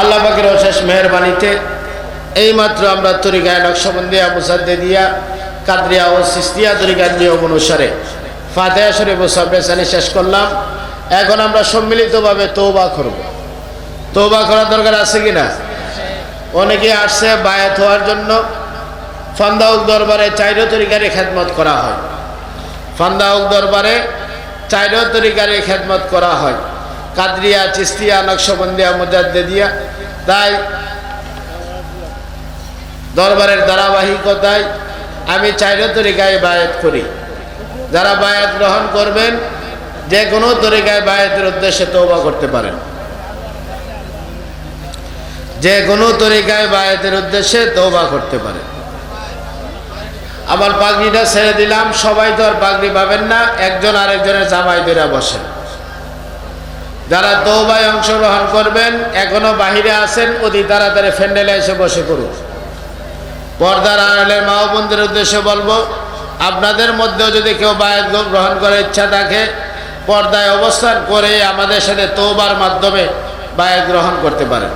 আল্লাহ পাকের অশেষ মেহরবানিতে এইমাত্র আমরা তরিকায় নকশবন্দিয়া দিয়া কাদরিয়া ও সিস্তিয়া তরিকার নিয়ম অনুসারে ফাতেহা শরীফ ও সবেসানি শেষ করলাম। এখন আমরা সম্মিলিতভাবে তৌবা করব। তৌবা করার দরকার আছে কি না অনেকে আসছে বায়াত হওয়ার জন্য। ফান্দাউক দরবারে চাইরো তরিকারে খেদমত করা হয়। ফান্দাউক দরবারে চাইরো তরিকারে খেদমত করা হয়। কাদরিয়া, চিস্তিয়া, নকশবন্দিয়া, মুজাদ্দেদিয়া। তাই দরবারের ধারাবাহিকতায় আমি চাইরো তরিকায় বায়াত করি। যারা বায়াত গ্রহণ করবেন, যে কোনো তরিকায় বায়াতের উদ্দেশ্যে তৌবা করতে পারেন। যে কোনো তরিকায় বায়াতের উদ্দেশ্যে তৌবা করতে পারেন। আমার পাগড়িটা ছেড়ে দিলাম, সবাই তো আর পাগড়ি পাবেন না, একজন আরেকজনের জামাই ধরে বসেন। যারা তৌবায় অংশগ্রহণ করবেন, এখনও বাহিরে আছেন, অতি তাড়াতাড়ি ফ্যান্ডেলে এসে বসে করুন পর্দার আড়ালের মা বন্ধুর উদ্দেশ্যে বলব, আপনাদের মধ্যেও যদি কেউ বায়াত গ্রহণ করার ইচ্ছা থাকে, পর্দায় অবস্থান করে আমাদের সাথে তোবার মাধ্যমে বায়াত গ্রহণ করতে পারেন।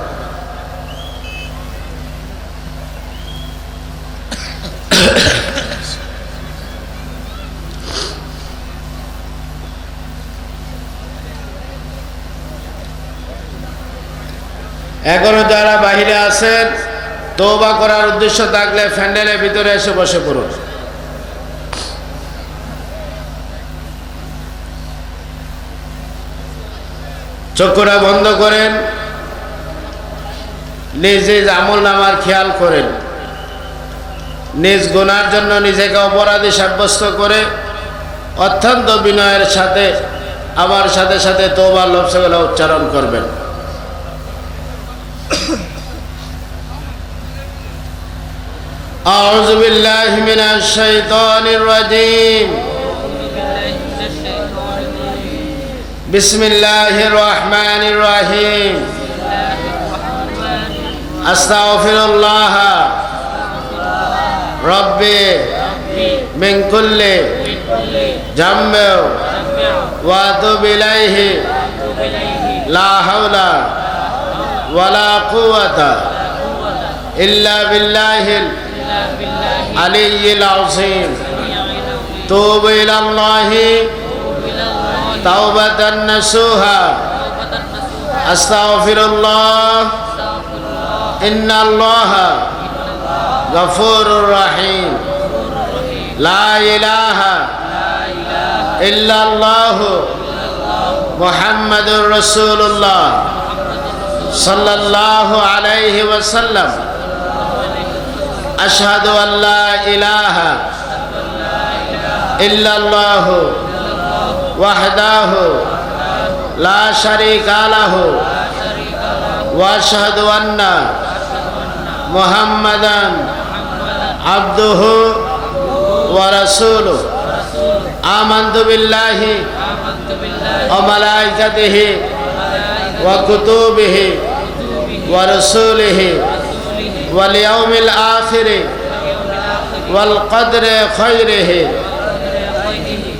এখনও যারা বাহিরে আছেন তৌবা করার উদ্দেশ্য থাকলে ফ্যান্ডেলের ভিতরে এসে বসে পড়ুন। চক্ষুরা বন্ধ করেন, নিজ নিজ আমল নামার খেয়াল করেন। নিজ গুনার জন্য নিজেকে অপরাধী সাব্যস্ত করে অত্যন্ত বিনয়ের সাথে, আমার সাথে সাথে তোবার লফসগুলো উচ্চারণ করবেন। أعوذ بالله من الشيطان الرجيم بسم الله الرحمن الرحيم أستغفر الله ربي من كل ذنب وأتوب إليه لا حول ولا قوة إلا بالله العلي العظيم توب إلى الله توبة نسوها أستغفر الله إن الله غفور رحيم لا إله إلا الله محمد رسول الله صلى الله عليه وسلم আশহাদু আল্লা ইলাহা ওয়াহদাহু লা শারীকা লাহু ওয়া আব্দুহু ওয়া রাসূলুহু বিল্লাহি ও মালায়িকাতিহি ওয়া কুতুবিহি ওয়া রাসূলিহি واليوم الآخر والقدر خيره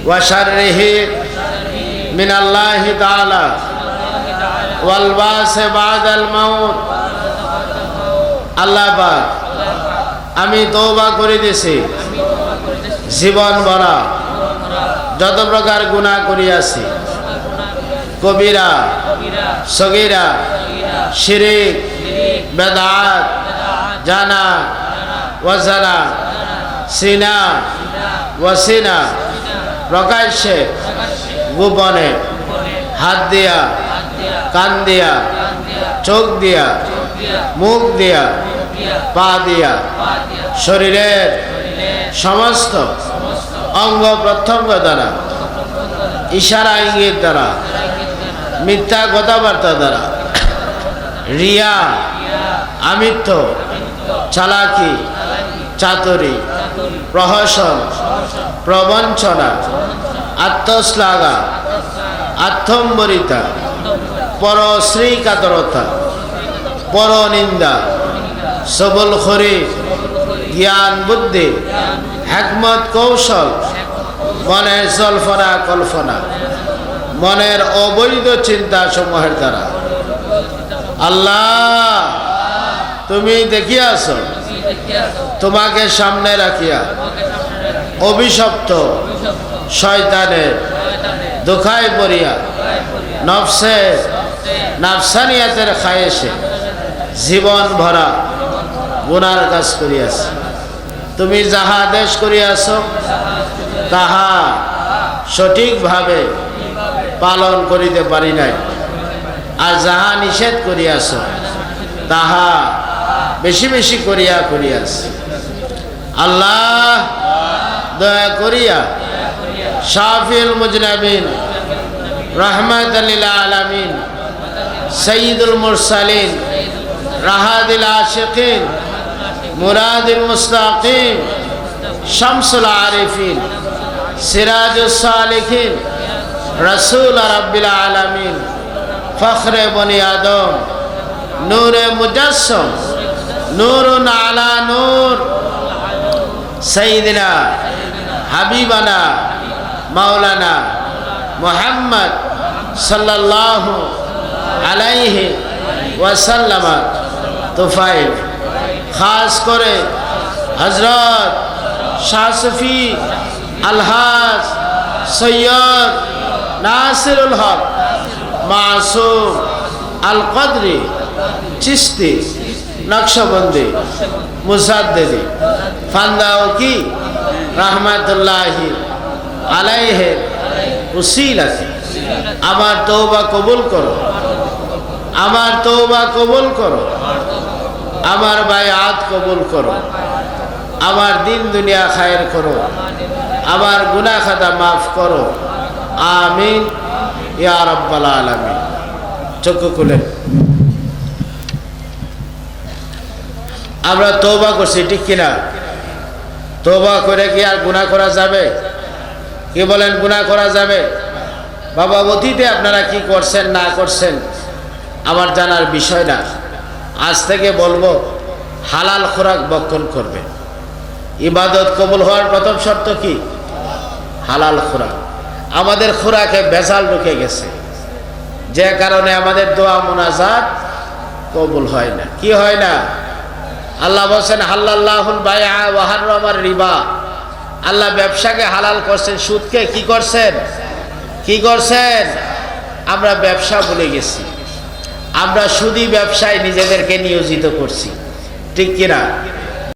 وشره من الله تعالى والباس بعد الموت আল্লাহ পাক আমি তৌবা করে দিছি জীবন ভরা যত প্রকার গুণা করিয়াছি কবিরা সগিরা শিরিক বেদাত জানা, ওয়াজানা, সিনা, ওয়াসিনা, প্রকাশ্যে, গোপনে, হাত দিয়া, কান দিয়া, চোখ দিয়া, মুখ দিয়া, পা দিয়া, শরীরের সমস্ত অঙ্গ প্রত্যঙ্গ দ্বারা, ইশারা ইঙ্গিত দ্বারা, মিথ্যা কথাবার্তা দ্বারা, রিয়া, আমিত্ব চালাকি, চাতুরি, প্রহসন, প্রবঞ্চনা, আত্মশ্লাঘা, আত্মম্বরিতা পরশ্রী কাতরতা পরনিন্দা সবল খরি জ্ঞান বুদ্ধি হ্যাকমত কৌশল, মনের জল্পনা, কল্পনা, মনের অবৈধ চিন্তা সমূহের দ্বারা। আল্লাহ! তুমি দেখিয়াছ তোমাকে সামনে রাখিয়া। অভিশপ্ত শয়তানে দুঃখায় পড়িয়া, নফসে নাফসানিয়াতের খায়েসে জীবন ভরা গুনার কাজ করিয়াছ। তুমি যাহা আদেশ করিয়াছ, তাহা সঠিকভাবে পালন করিতে পারি নাই। আর যাহা নিষেধ করিয়াছ, তাহা বেশি বেশি করিয়া করিয়াছ। আল্লাহ দয়া করিয়া শাফিল মুজনাবিন রহমত আলমিন সঈদুল মুরসালিন রাহাদিল আশিকিন মুরাদিল মুস্তাকিম শামসুল আরিফিন সিরাজুল সালিখিন রসুল রব্বিল আলমিন ফখরে বনি আদম নূরে মুজাসম নূরুন আলা নূর। সঈদিনা হাবিবানা, মাওলানা মোহাম্মদ সাল্লাল্লাহু আলাইহি ওয়াসাল্লামা তুফাইল খাস করে হজরত শাহসফি আলহাজ সৈয়দ নাসিরুল হক মাসুম আল কদরি চিস্তি নকশবন্দি, মুসাদ্দেদি ফান্দাও কি রহমাতুল্লাহি আলাইহে উসিল আছে আমার তৌবা কবুল করো। আমার তৌবা কবুল করো। আমার বায়াত কবুল করো। আমার দিন দুনিয়া খায়ের করো। আমার গুনা খাতা মাফ করো। আমিন। ইয়া রব্বাল আলামিন। চক্ষু খুলেন আমরা তৌবা করছি, ঠিক কিনা? তৌবা করে কি আর গুণা করা যাবে? কি বলেন গুণা করা যাবে? বাবা, অতীতে আপনারা কি করছেন, না করছেন? আমার জানার বিষয় না। আজ থেকে বলব, হালাল খোরাক বক্ষণ করবে। ইবাদত কবুল হওয়ার প্রথম শর্ত কি? হালাল খোরাক। আমাদের খোরাকে বেজাল ঢুকে গেছে। যে কারণে আমাদের দোয়া, মোনাজাত কবুল হয় না। কি হয় না? আল্লাহ বলছেন হাল্লাহুল বায়া রিবা। আল্লাহ ব্যবসাকে হালাল করছেন, সুদকে কি করছেন? কি করছেন? আমরা ব্যবসা বলে গেছি। আমরা সুদী ব্যবসায় নিজেদেরকে নিয়োজিত করছি। ঠিক কিনা?